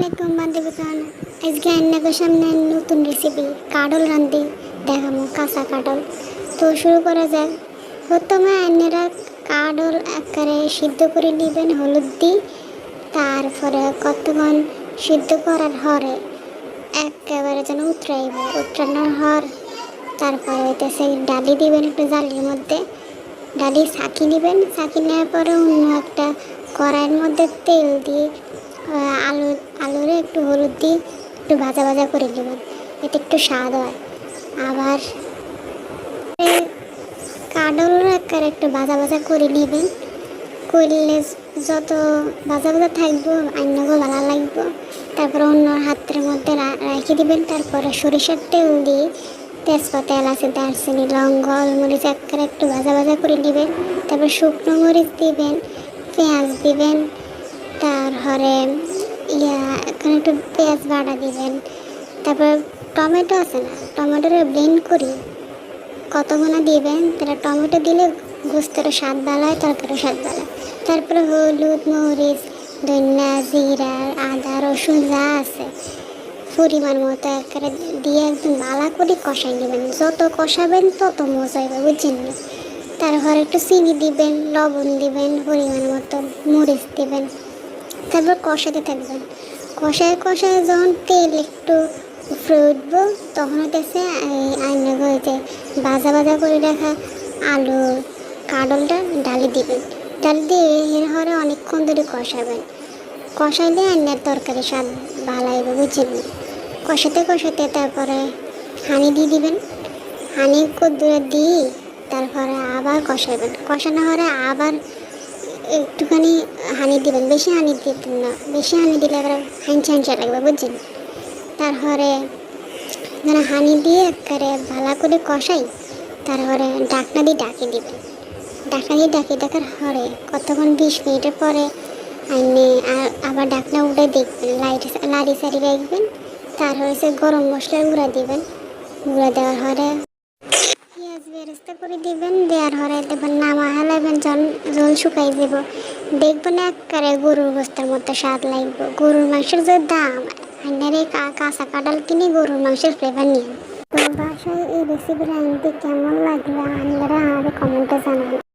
আলাইকুম বান্ধবীগণ আজকে আন্নাগোর সামনে নতুন রেসিপি কাডল রান্ধি দেখাবো কাঁচা কাডল তো শুরু করা যাক। প্রথমে আন্নারা কাডল আকারে সিদ্ধ করে নেবেন হলুদ দিয়ে। তারপরে কতক্ষণ সিদ্ধ করার হরে একেবারে যেন উতরাইব উতরানোর হর, তারপরে হইতেছে ডালি দিবেন একটু জালির মধ্যে। ডালি ছাঁকি নেবেন ছাঁকি নেওয়ার পরে অন্য একটা কড়াইয়ের মধ্যে তেল দিয়ে একটু হলুদ দিয়ে একটু ভাজা ভাজা করে নেবেন এতে একটু স্বাদ হয়। আবার কাডল আকারে একটু ভাজা ভাজা করে নেবেন। করলে যত ভাজা ভাজা থাকব অন্যকে ভালো লাগবো। তারপরে অন্য হাতের মধ্যে রেখে দিবেন। তারপরে সরিষার তেল দিয়ে তেজপাতা, এলাচি, দারচিনি লং গোলমরিচ একবারে একটু ভাজা ভাজা করে নেবেন। তারপর শুকনো মরিচ দিবেন, পেঁয়াজ দিবেন। তারপরে এখানে একটু পেঁয়াজ বাটা দিবেন। তারপর টমেটো আছে না? টমেটোটা ব্লেন্ড করি। কতগুলো দিবেন? তাহলে টমেটো দিলে গোস্তের স্বাদ ভালো হয়, তরকারির স্বাদ ভালো। তারপরে হলুদ, মরিচ, ধনিয়া, জিরা, আদা, রসুন যা আছে, পরিমাণ মতো একেবারে দিয়ে একদম ভালো করে কষাই নেবেন। যত কষাবেন তত মজা হবে, বুঝছেন না? তারপর একটু চিনি দিবেন, লবণ দিবেন, পরিমাণ মতো মরিচ দিবেন। তারপর কষাতে থাকবেন। কষায় কষায় যখন তেল একটু উঠবো তখন হইতেছে আইনে হয়েছে ভাজা ভাজা করে রাখা আলু কাডলটা ডালি দিবেন। ডালি দিয়ে এর হরে অনেকক্ষণ ধরে কষাবেন। কষাইলে আইনের তরকারি স্বাদ ভালো হবে বুঝছেন? কষাতে কষাতে তারপরে হানি দিয়ে দিবেন। হানি কদ্দুরে দিয়ে তারপরে আবার কষাইবেন। কষানো হরে আবার একটুখানি হানি দিবেন, বেশি হানি দিবেন না, বেশি হানি দিলে আবার হাঁচা হাঁচা লাগবে, বুঝছেন? তারপরে যেন হানি দিয়ে একেবারে ভালো করে কষাই, তারপরে ডাকনা দিয়ে ডাকি দিবেন। ডাকনা দিয়ে ডাকি দেখার হরে কতক্ষণ বিশ মিনিটের পরে আইনে আবার ডাকনা উঠে দেখবেন লাইট লাড়ি সারি রাখবেন তারপরে সে গরম মশলার গুঁড়া দিবেন। গুঁড়া দেওয়ার হরে পেঁয়াজ বেরেস্তা করে দিবেন, দেওয়ার হরে দেবেন নামা হেলাবেন জল জল শুকাই দেব দেখবেন একবারে গরুর বস্তার মতো স্বাদ লাগবে। গরুর মাংসের যে দাম আন্ডারে কাঁচা কাঁঠাল কিনে গরুর মাংসের ফ্লেভার নিয়ে। তো বাসায় এই রেসিপিটা আনতে কেমন লাগল আপনারা আমাদের কমেন্টে জানান